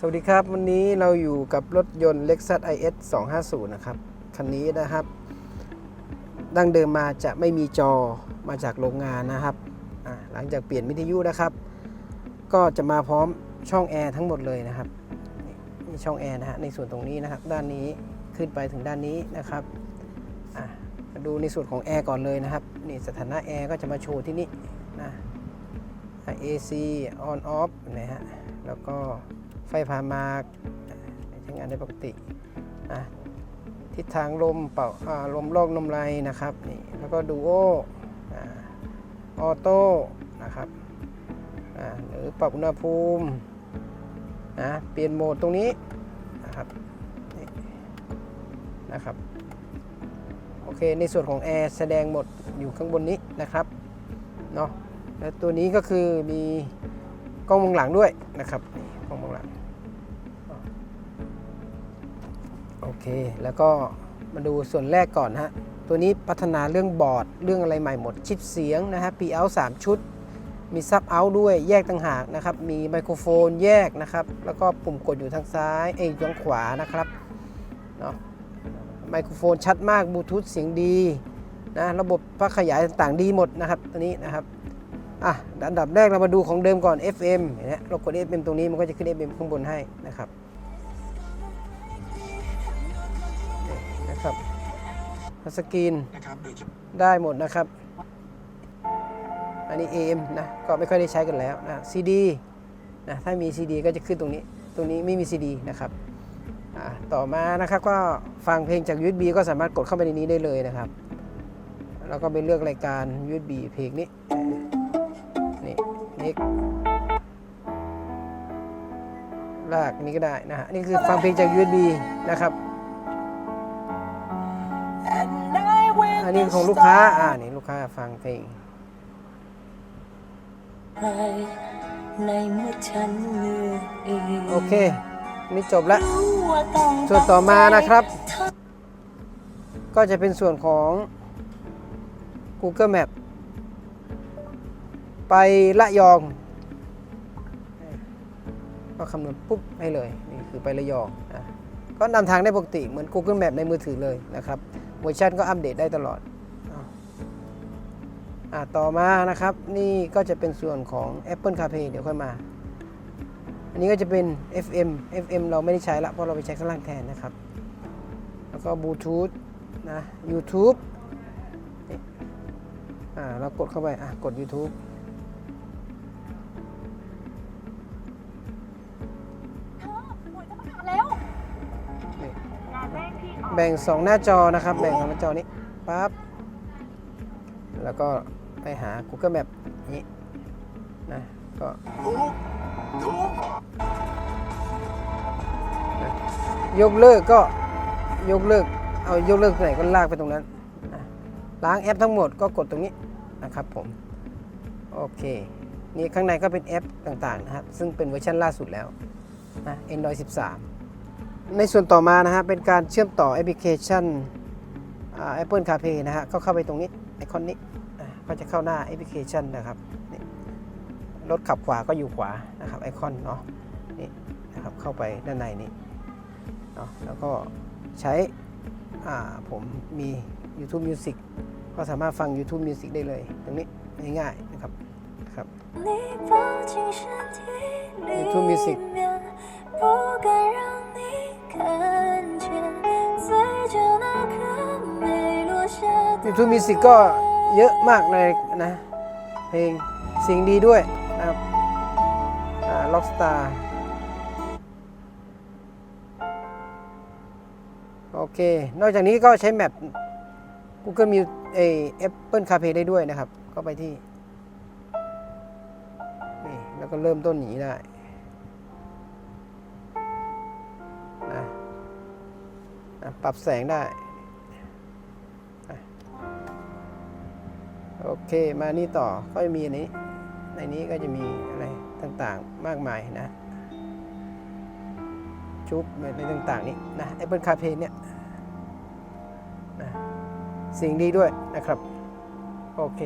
สวัสดีครับ วันนี้เราอยู่กับรถยนต์ Lexus IS 250 นะครับ คันนี้นะครับ ดั้งเดิมมาจะไม่มีจอมาจากโรงงานนะครับ หลังจากเปลี่ยนวิทยุนะครับ ก็จะมาพร้อมช่องแอร์ทั้งหมดเลยนะครับนี่ช่องแอร์นะฮะในส่วนตรงนี้นะครับ ด้านนี้ขึ้นไปถึงด้านนี้นะครับมาดูในส่วนของแอร์ก่อนเลยนะครับนี่สถานะแอร์ก็จะมาโชว์ที่นี่นะ AC on off นะฮะแล้วก็ ไฟผ่ามาใช้งานได้ปกตินะทิศทางลมเป่าลมลอกลมไรนะครับนี่แล้วก็ดูโอออโต้นะครับหรือปรับอุณหภูมินะเปลี่ยนโหมดตรงนี้นะครับนี่นะครับโอเคในส่วนของแอร์แสดงหมดอยู่ข้างบนนี้นะครับเนาะและตัวนี้ก็คือมีกล้องมองหลังด้วยนะครับ เค แล้วก็มาดูส่วนแรกก่อนฮะ ตัวนี้พัฒนาเรื่องบอร์ด เรื่องอะไรใหม่หมด ชิปเสียงนะฮะ P out 3 ชุด มีซับเอาด้วย แยกต่างหากนะครับ มีไมโครโฟนแยกนะครับ แล้วก็ปุ่มกดอยู่ทางซ้าย เอ้ยทางขวานะครับ เนาะไมโครโฟนชัดมาก บลูทูธเสียงดีนะ ระบบพักขยายต่างๆดีหมดนะครับ ตัวนี้นะครับอะอันดับแรกเรามาดูของเดิมก่อน FM เห็นไหมเรากด FM ตรงนี้มันก็จะขึ้น FM ข้างบนให้นะครับ นี่นะครับทัชสกรีนนะครับโดยเฉพาะได้หมดนะครับ อันนี้ AM นะก็ไม่ค่อยได้ใช้กันแล้วนะ CD นะถ้ามี CD ก็จะขึ้นตรงนี้ ตรงนี้ไม่มี CD นะครับอะต่อมานะครับก็ฟังเพลงจาก USB ก็สามารถกดเข้าไปในนี้ได้เลยนะครับ แล้วก็ไปเลือกรายการ USB เพลงนี้นี่นี่ลากนี่ก็ได้นะฮะนี่คือฟังเพลงจาก USB นะครับ อันนี้ของลูกค้า อ่านี่ลูกค้าฟังเพลงในเมื่อฉันเลือกเองโอเค นี่จบแล้วรู้ว่าต้องส่วนต่อมานะครับ ก็จะเป็นส่วนของ Google Map ไประยอง ก็คำนวณปุ๊บให้เลย นี่คือไประยองนะก็นำทางได้ปกติเหมือน Google Map ในมือถือเลยนะครับ เวอร์ชันก็อัปเดตได้ตลอดอ่าต่อมานะครับ นี่ก็จะเป็นส่วนของ Apple CarPlay เดี๋ยวค่อยมา อันนี้ก็จะเป็น FM FM เราไม่ได้ใช้ละเพราะเราไปใช้ข้างล่างแทนนะครับ แล้วก็บลูทูธนะ YouTube อ่าเรากดเข้าไปอะกด YouTube แบ่ง 2 หน้าจอนะครับ แบ่งสองหน้าจอนี้ปั๊บแล้วก็ไปหา Google Map นี้นะก็ยกเลิกก็ยกเลิกเอายกเลิกไหนก็ลากไปตรงนั้นนะล้างแอปทั้งหมดก็กดตรงนี้นะครับผมโอเคนี่ข้างในก็เป็นแอปต่างๆนะครับซึ่งเป็นเวอร์ชันล่าสุดแล้วนะ Android 13 ในส่วนต่อมานะฮะเป็นการเชื่อมต่อแอปพลิเคชัน Apple CarPlay นะฮะก็เข้าไปตรงนี้ไอคอนนี้ก็จะเข้าหน้าแอปพลิเคชันนะครับรถขับขวาก็อยู่ขวานะครับไอคอนเนาะนี่นะครับเข้าไปด้านในนี้เนาะแล้วก็ใช้อ่าผมมี YouTube Music ก็สามารถฟัง YouTube Music ได้เลยตรงนี้ง่ายๆนะครับครับยูทูบมิวสิก YouTube Music ก็เยอะมากเลยนะ เพลงสียงดีด้วยนะครับอ่า Rockstar โอเค นอกจากนี้ก็ใช้แมป Google Music เอ Apple CarPlay ได้ด้วยนะครับ ก็ไปที่นี่แล้วก็เริ่มต้นหนีได้นะปรับแสงได้ เคมานี่ต่อก็มีอันนี้ ในนี้ก็จะมีอะไรต่างๆมากมายนะ ชุบอะไรต่างๆนี่นะ Apple CarPlay เนี่ยนะสิ่งดีด้วยนะครับ โอเค